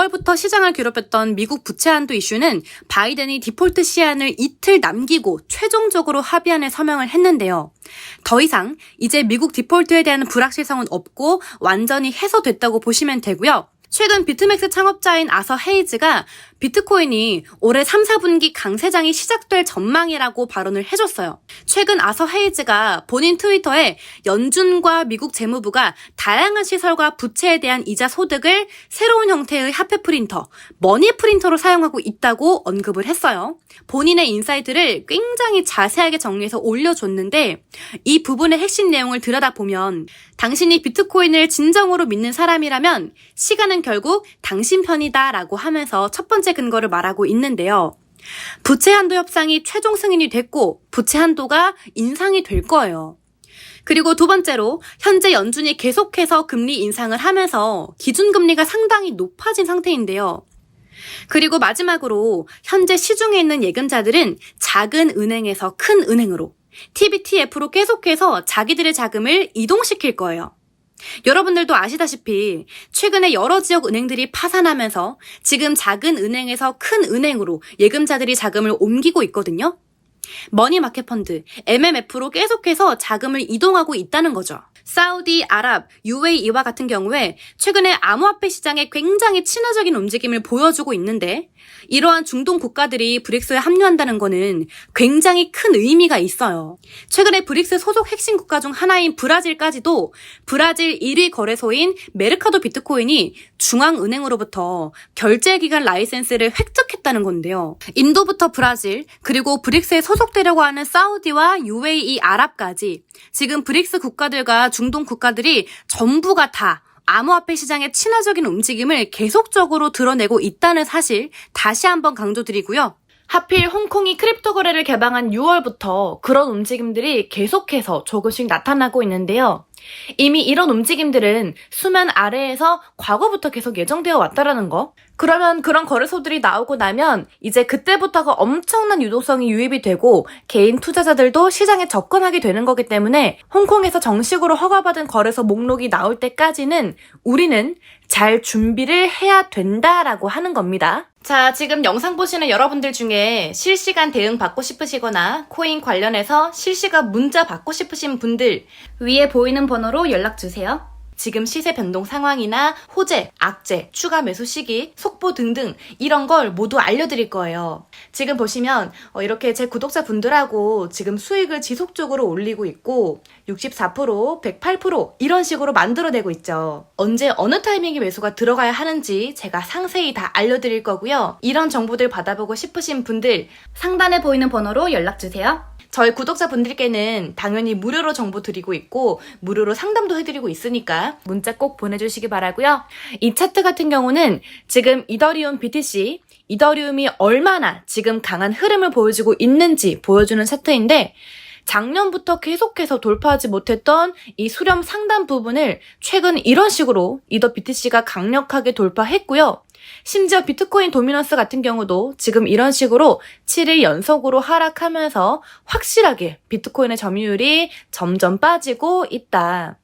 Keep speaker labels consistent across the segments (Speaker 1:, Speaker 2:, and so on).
Speaker 1: 5월부터 시장을 괴롭혔던 미국 부채 한도 이슈는 바이든이 디폴트 시한을 이틀 남기고 최종적으로 합의안에 서명을 했는데요. 더 이상 이제 미국 디폴트에 대한 불확실성은 없고 완전히 해소됐다고 보시면 되고요. 최근 비트맥스 창업자인 아서 헤이즈가 비트코인이 올해 3, 4분기 강세장이 시작될 전망이라고 발언을 해줬어요. 최근 아서 헤이즈가 본인 트위터에 연준과 미국 재무부가 다양한 시설과 부채에 대한 이자 소득을 새로운 형태의 화폐 프린터, 머니 프린터로 사용하고 있다고 언급을 했어요. 본인의 인사이트를 굉장히 자세하게 정리해서 올려줬는데 이 부분의 핵심 내용을 들여다보면 당신이 비트코인을 진정으로 믿는 사람이라면 시간은 결국 당신 편이다 라고 하면서 첫 번째 근거를 말하고 있는데요. 부채 한도 협상이 최종 승인이 됐고 부채 한도가 인상이 될 거예요. 그리고 두 번째로 현재 연준이 계속해서 금리 인상을 하면서 기준금리가 상당히 높아진 상태인데요. 그리고 마지막으로 현재 시중에 있는 예금자들은 작은 은행에서 큰 은행으로 TBTF로 계속해서 자기들의 자금을 이동시킬 거예요. 여러분들도 아시다시피 최근에 여러 지역 은행들이 파산하면서 지금 작은 은행에서 큰 은행으로 예금자들이 자금을 옮기고 있거든요. 머니마켓 펀드, MMF로 계속해서 자금을 이동하고 있다는 거죠. 사우디, 아랍, UAE와 같은 경우에 최근에 암호화폐 시장에 굉장히 친화적인 움직임을 보여주고 있는데 이러한 중동 국가들이 브릭스에 합류한다는 것은 굉장히 큰 의미가 있어요. 최근에 브릭스 소속 핵심 국가 중 하나인 브라질까지도 브라질 1위 거래소인 메르카도 비트코인이 중앙은행으로부터 결제기간 라이센스를 획득했다는 건데요. 인도부터 브라질, 그리고 브릭스에 소속되려고 하는 사우디와 UAE, 아랍까지 지금 브릭스 국가들과 중동 국가들이 전부가 다 암호화폐 시장의 친화적인 움직임을 계속적으로 드러내고 있다는 사실 다시 한번 강조드리고요. 하필 홍콩이 크립토 거래를 개방한 6월부터 그런 움직임들이 계속해서 조금씩 나타나고 있는데요. 이미 이런 움직임들은 수면 아래에서 과거부터 계속 예정되어 왔다라는 거. 그러면 그런 거래소들이 나오고 나면 이제 그때부터가 엄청난 유동성이 유입이 되고 개인 투자자들도 시장에 접근하게 되는 거기 때문에 홍콩에서 정식으로 허가받은 거래소 목록이 나올 때까지는 우리는 잘 준비를 해야 된다라고 하는 겁니다. 자, 지금 영상 보시는 여러분들 중에 실시간 대응 받고 싶으시거나 코인 관련해서 실시간 문자 받고 싶으신 분들 위에 보이는 번호로 연락 주세요. 지금 시세 변동 상황이나 호재, 악재, 추가 매수 시기, 속보 등등 이런 걸 모두 알려드릴 거예요. 지금 보시면 어, 이렇게 제 구독자 분들하고 지금 수익을 지속적으로 올리고 있고 64%, 108% 이런 식으로 만들어내고 있죠. 언제 어느 타이밍에 매수가 들어가야 하는지 제가 상세히 다 알려드릴 거고요. 이런 정보들 받아보고 싶으신 분들 상단에 보이는 번호로 연락 주세요. 저희 구독자분들께는 당연히 무료로 정보 드리고 있고 무료로 상담도 해드리고 있으니까 문자 꼭 보내주시기 바라고요. 이 차트 같은 경우는 지금 이더리움 BTC 이더리움이 얼마나 지금 강한 흐름을 보여주고 있는지 보여주는 차트인데 작년부터 계속해서 돌파하지 못했던 이 수렴 상단 부분을 최근 이런 식으로 이더 BTC가 강력하게 돌파했고요. 심지어 비트코인 도미넌스 같은 경우도 지금 이런 식으로 7일 연속으로 하락하면서 확실하게 비트코인의 점유율이 점점 빠지고 있다.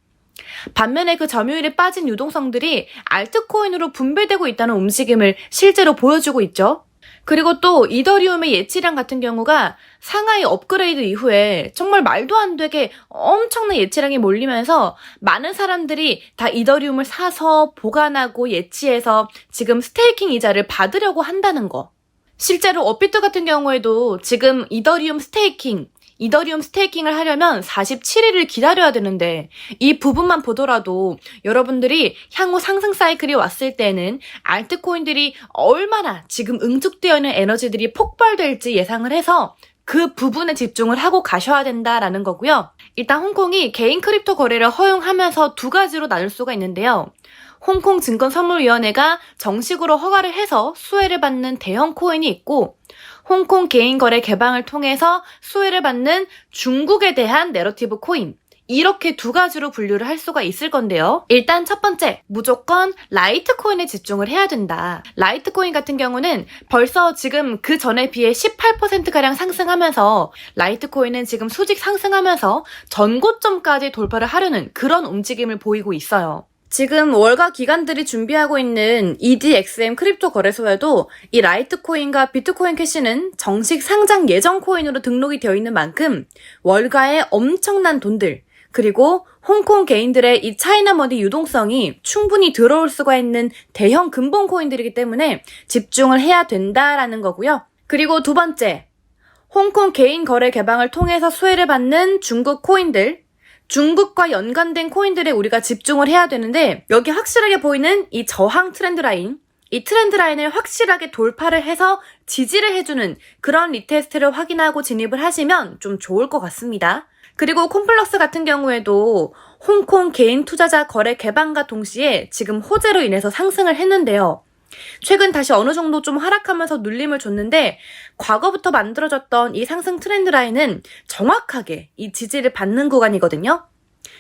Speaker 1: 반면에 그 점유율이 빠진 유동성들이 알트코인으로 분배되고 있다는 움직임을 실제로 보여주고 있죠. 그리고 또 이더리움의 예치량 같은 경우가 상하이 업그레이드 이후에 정말 말도 안 되게 엄청난 예치량이 몰리면서 많은 사람들이 다 이더리움을 사서 보관하고 예치해서 지금 스테이킹 이자를 받으려고 한다는 거. 실제로 업비트 같은 경우에도 지금 이더리움 스테이킹 이더리움 스테이킹을 하려면 47일을 기다려야 되는데 이 부분만 보더라도 여러분들이 향후 상승 사이클이 왔을 때는 알트코인들이 얼마나 지금 응축되어 있는 에너지들이 폭발될지 예상을 해서 그 부분에 집중을 하고 가셔야 된다라는 거고요. 일단 홍콩이 개인 크립토 거래를 허용하면서 두 가지로 나눌 수가 있는데요. 홍콩 증권선물위원회가 정식으로 허가를 해서 수혜를 받는 대형 코인이 있고 홍콩 개인 거래 개방을 통해서 수혜를 받는 중국에 대한 내러티브 코인. 이렇게 두 가지로 분류를 할 수가 있을 건데요. 일단 첫 번째, 무조건 라이트코인에 집중을 해야 된다. 라이트코인 같은 경우는 벌써 지금 그 전에 비해 18%가량 상승하면서 라이트코인은 지금 수직 상승하면서 전고점까지 돌파를 하려는 그런 움직임을 보이고 있어요. 지금 월가 기관들이 준비하고 있는 EDXM 크립토 거래소에도 이 라이트코인과 비트코인 캐시는 정식 상장 예정 코인으로 등록이 되어 있는 만큼 월가의 엄청난 돈들, 그리고 홍콩 개인들의 이 차이나 머니 유동성이 충분히 들어올 수가 있는 대형 근본 코인들이기 때문에 집중을 해야 된다라는 거고요. 그리고 두 번째, 홍콩 개인 거래 개방을 통해서 수혜를 받는 중국 코인들, 중국과 연관된 코인들에 우리가 집중을 해야 되는데 여기 확실하게 보이는 이 저항 트렌드 라인 이 트렌드 라인을 확실하게 돌파를 해서 지지를 해주는 그런 리테스트를 확인하고 진입을 하시면 좀 좋을 것 같습니다. 그리고 콤플럭스 같은 경우에도 홍콩 개인 투자자 거래 개방과 동시에 지금 호재로 인해서 상승을 했는데요. 최근 다시 어느 정도 좀 하락하면서 눌림을 줬는데 과거부터 만들어졌던 이 상승 트렌드 라인은 정확하게 이 지지를 받는 구간이거든요.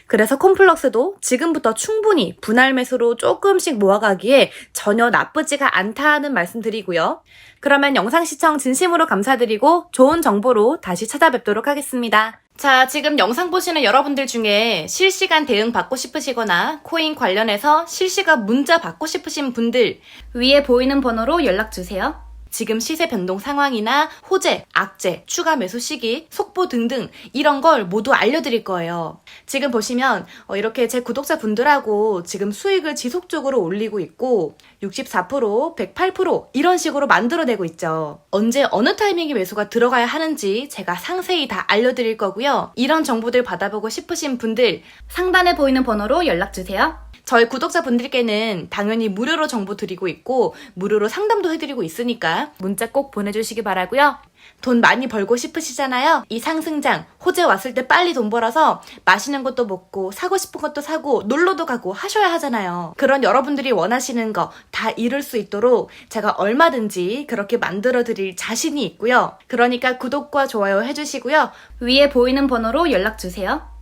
Speaker 1: 그래서 콤플럭스도 지금부터 충분히 분할 매수로 조금씩 모아가기에 전혀 나쁘지가 않다는 말씀 드리고요. 그러면 영상 시청 진심으로 감사드리고 좋은 정보로 다시 찾아뵙도록 하겠습니다. 자, 지금 영상 보시는 여러분들 중에 실시간 대응 받고 싶으시거나 코인 관련해서 실시간 문자 받고 싶으신 분들 위에 보이는 번호로 연락 주세요. 지금 시세 변동 상황이나 호재, 악재, 추가 매수 시기, 속보 등등 이런 걸 모두 알려드릴 거예요. 지금 보시면 어, 이렇게 제 구독자 분들하고 지금 수익을 지속적으로 올리고 있고 64%, 108% 이런 식으로 만들어내고 있죠. 언제 어느 타이밍에 매수가 들어가야 하는지 제가 상세히 다 알려드릴 거고요. 이런 정보들 받아보고 싶으신 분들 상단에 보이는 번호로 연락 주세요. 저희 구독자분들께는 당연히 무료로 정보 드리고 있고 무료로 상담도 해드리고 있으니까 문자 꼭 보내주시기 바라고요. 돈 많이 벌고 싶으시잖아요. 이 상승장 호재 왔을 때 빨리 돈 벌어서 맛있는 것도 먹고 사고 싶은 것도 사고 놀러도 가고 하셔야 하잖아요. 그런 여러분들이 원하시는 거 다 이룰 수 있도록 제가 얼마든지 그렇게 만들어 드릴 자신이 있고요. 그러니까 구독과 좋아요 해주시고요. 위에 보이는 번호로 연락 주세요.